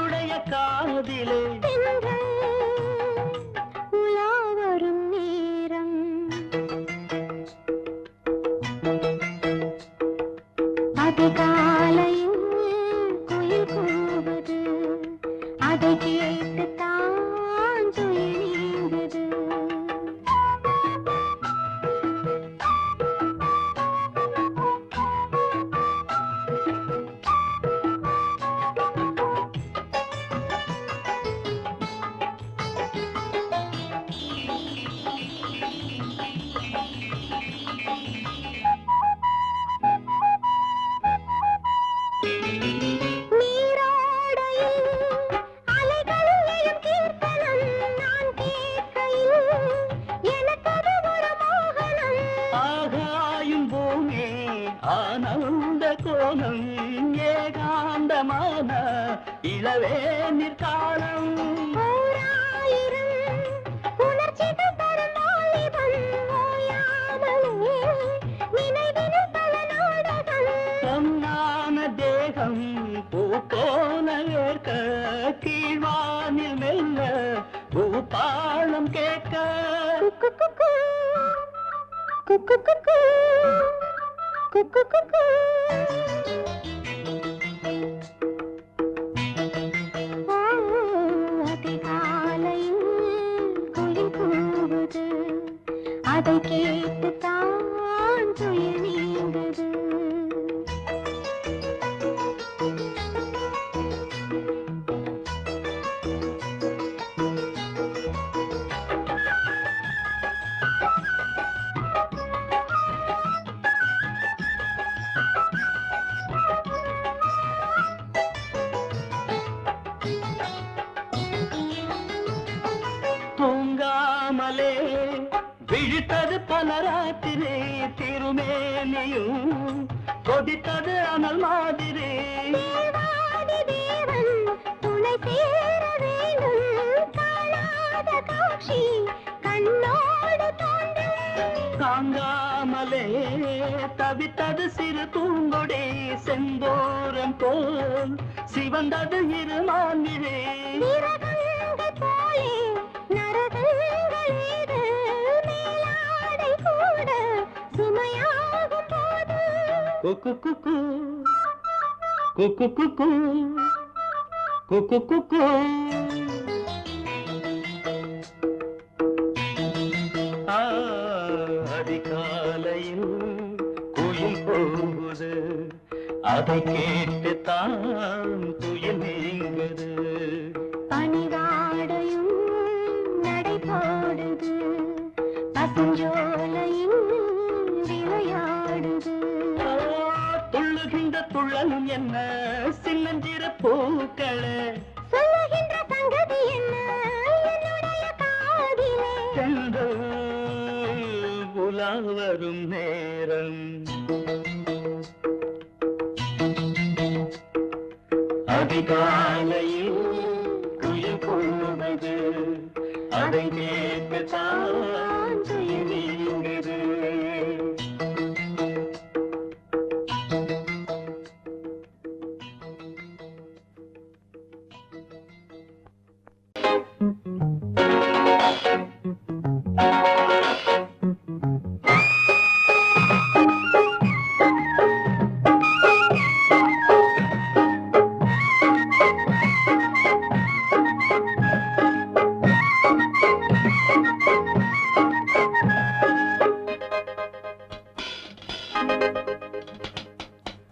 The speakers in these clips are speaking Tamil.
என்னுடைய காதிலே. பொன்னான தேகம் பூப்போன ஏற்க கீழ்வானில் மெல்ல பூபாளம் கேட்க. குக்கு குக்கு குக்கு குக்கு குக்கு அதை கேட்டுத்தான் துயில் நீங்குது தூங்காமலே விழித்தது பலராத்திரி திருமேனியும் கொதித்தது அனல் மாதிரி. தாங்காமலே தவித்தது சிறு பூங்கொடி செந்தோரம் போல் சிவந்தது இருமானிலே நிறகங்கள் கூட சுமையாகும் போது. குக்கு குக்கு குக்கு குக்கு குக்கு குக்கு அதிகாலையில் குயில் போகுது. அதை கேட்டுத்தான் துயில் நீங்குது. பனிவாடையும் நடை போடுது. பசுஞ்சோலையும் என்ன? சின்னஞ்சிறு பூக்களே. சொல்லுகின்ற சங்கதி என்ன? சென்று உலா வரும் நேரம். அதிகாலையில் குயில் கொள்வது அதை கேட்டுத்தான்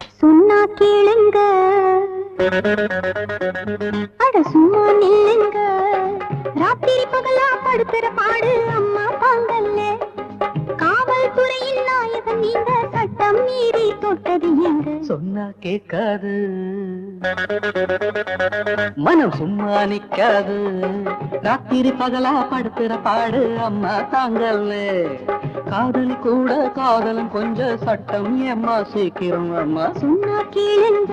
சொன்னா கேளுங்க. அட சும்மா நில்லுங்க. ராத்திரி பகலா படுத்துற பாடு அம்மா பாங்கல்ல. காவல்துறையின் நாயகன் நீங்க சட்டம் மீறி தொட்டது எங்க? சொன்னா கேட்காது. மனம் சும்மா நிக்காது ராத்திரி பகலா படுத்துற பாடு அம்மா தாங்கல்ல. காதலி கூட காதலும் கொஞ்சம் சட்டம் ஏமா சீக்கிரம் அம்மா? சும்மா கேளுங்க.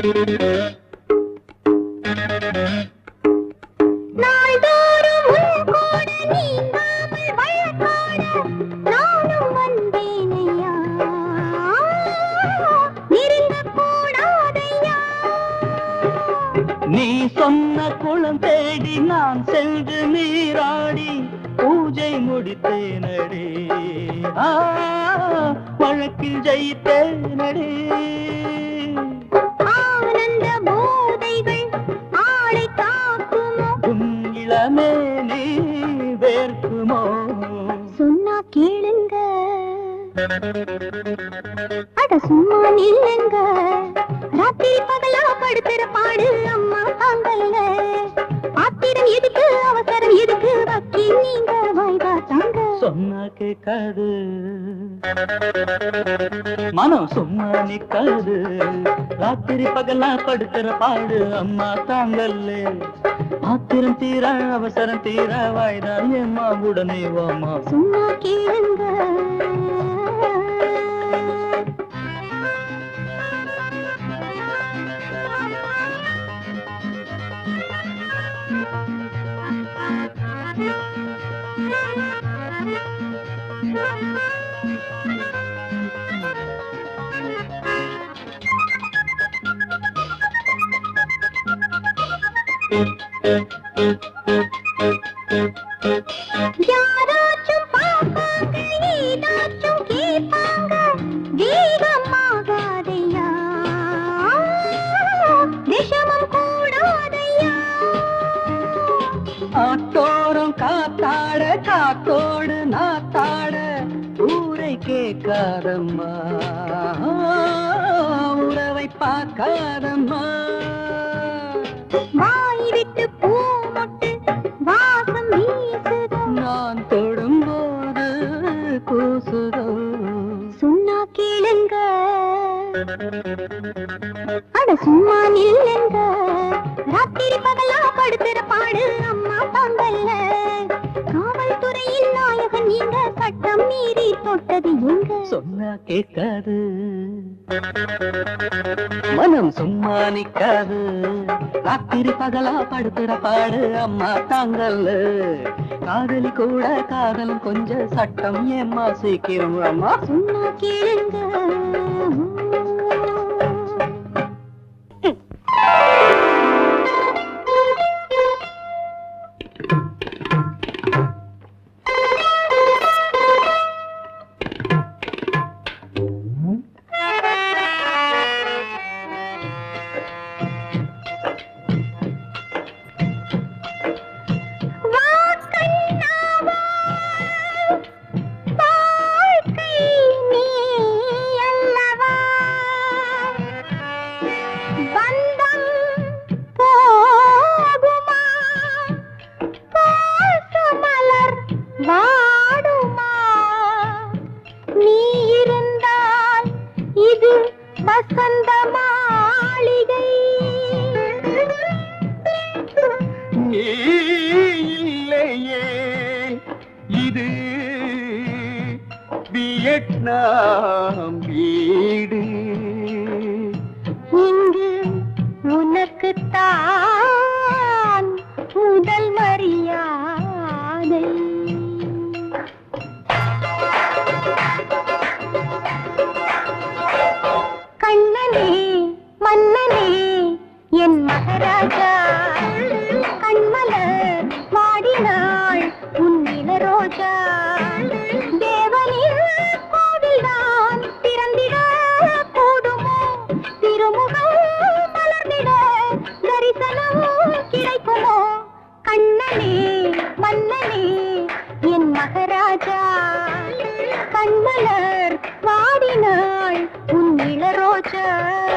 நீ சொன்ன குளம் தேடி நான் சென்று நீராடி பூஜை முடித்தேனடி. வழக்கில் ஜெயித்தேனடி. உன் இளமே நீ வேர்க்குமோ? சொன்னா கேளுங்க. அட சும்மா நில்லுங்க. ராத்திரி பகலா படுத்துற பாடு அம்மா தாங்கல்ல ஆத்திரம் எதுக்கு அவசரம் எதுக்கு வக்கி நீங்க வாய்வா தாங்க. சொன்னா கேட்காது மனம் சும்மா நிக்காது. ராத்திரி பகலா படுக்கிற பாடு அம்மா தாங்கல்ல ஆத்திரம் தீர அவசரம் தீர வாய்தான் எம்மா உடனே வாமா சும்மா கேளுங்க. கேட்காதம்மா உறவை பார்க்காதம்மா வாய் விட்டு பூ மொட்டு வாசம் வீசுதோ. நான் தொடும்போது கூசுதோ சொன்னா கேளுங்க. அட சும்மா நில்லுங்க தொட்டது எங்க? சொன்னா கேட்காது. மனம் சும்மா நிக்காது. ராத்திரி பகலா படுத்துற பாடு அம்மா தாங்கல்ல. காதலி கூட காதலும் கொஞ்சம் சட்டம் ஏம்மா சீக்கிரம். அம்மா சொன்னா கேளுங்க. Yeah.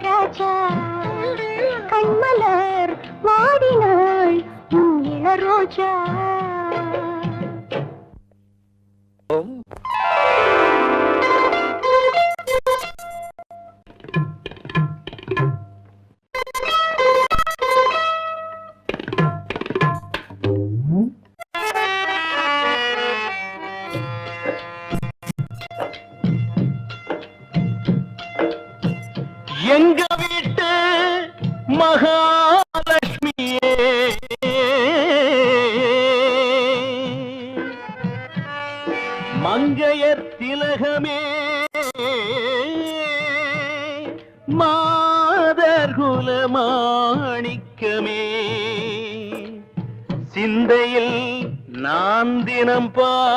என் கண்மலர் வாடினாள் உன் இளரோஜா மங்கையர் திலகமே. மாதர் குலமாணிக்கமே. சிந்தையில் நான் தினம் பாடும்.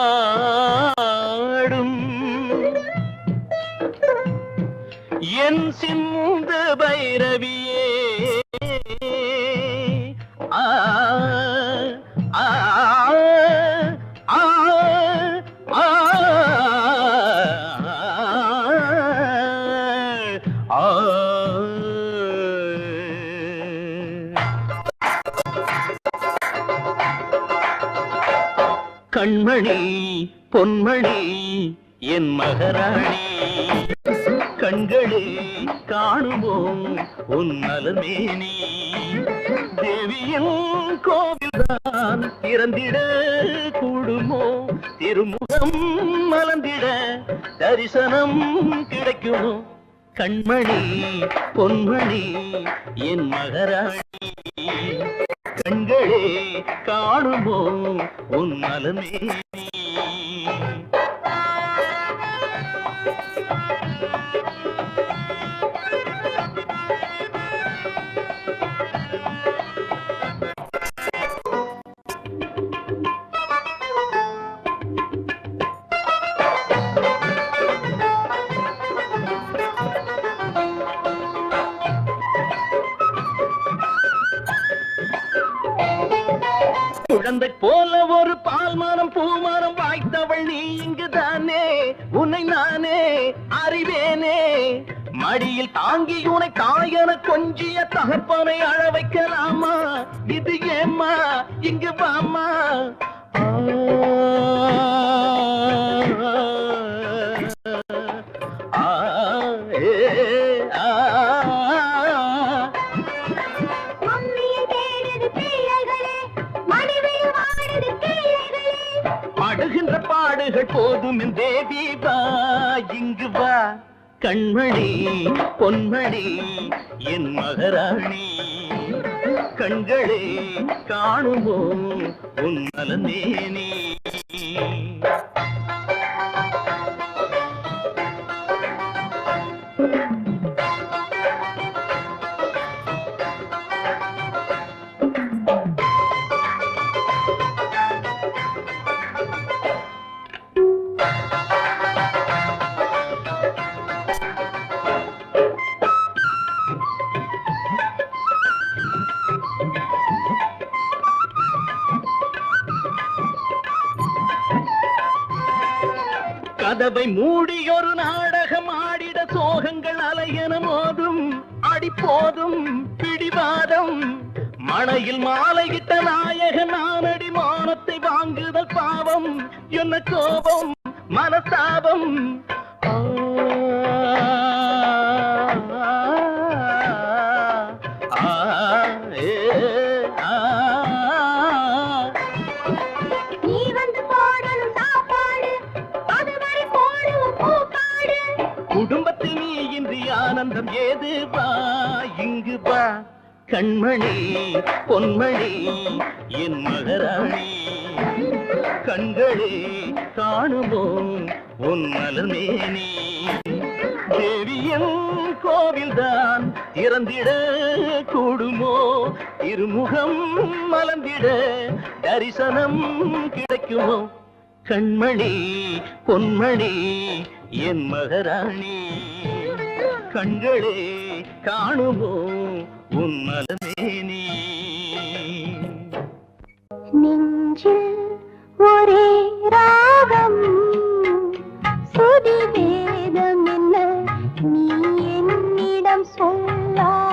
என் சிந்த பைரவியே. கண்மணி பொன்மணி என் மகராணி. கண்களே காணுவோம் உன் மலர்மேனி. தேவியின் கோவில்தான் திறந்திட கூடுமோ? திருமுகம் மலர்ந்திட தரிசனம் கிடைக்குமோ? கண்மணி பொன்மணி என் மகராணி. கண்களே காணுமோ உன் மலர்மேனி மடியில் தாங்கி உனை தாயன கொஞ்சிய தகப்பனை அழ வைக்கலாமா? இது ஏம்மா? இங்கு வாமா பாடுகின்ற பாடுகள் போதும் தேவி கண்மணி பொன்மணி என் மகராணி. கண்களே காணுமோ உன் நலனேனே கதவை மூடியொரு நாடகம் ஆடிட சோகங்கள் அலையன மோதும். அடிப்போதும் பிடிவாதம். மனையில் மாலையிட்ட நாயகன் நானடி மானத்தை வாங்குதல் பாவம். என்ன கோபம் மனஸ்தாபம் ஆனந்தம் ஏது வா? இங்கு வா. கண்மணி பொன்மணி என் மகராணி கண்களே காணுவோம் உன் மலர்மேனி? தேவியன் கோவில்தான் திறந்திட கூடுமோ? இருமுகம் மலர்ந்திட தரிசனம் கிடைக்குமோ? கண்மணி பொன்மணி என் மகராணி. கண்களே காணுமோ? உன் நெஞ்சில் ஒரே ராகம் சுதி வேதம் என்ன? நீ என்னிடம் சொல்லாயோ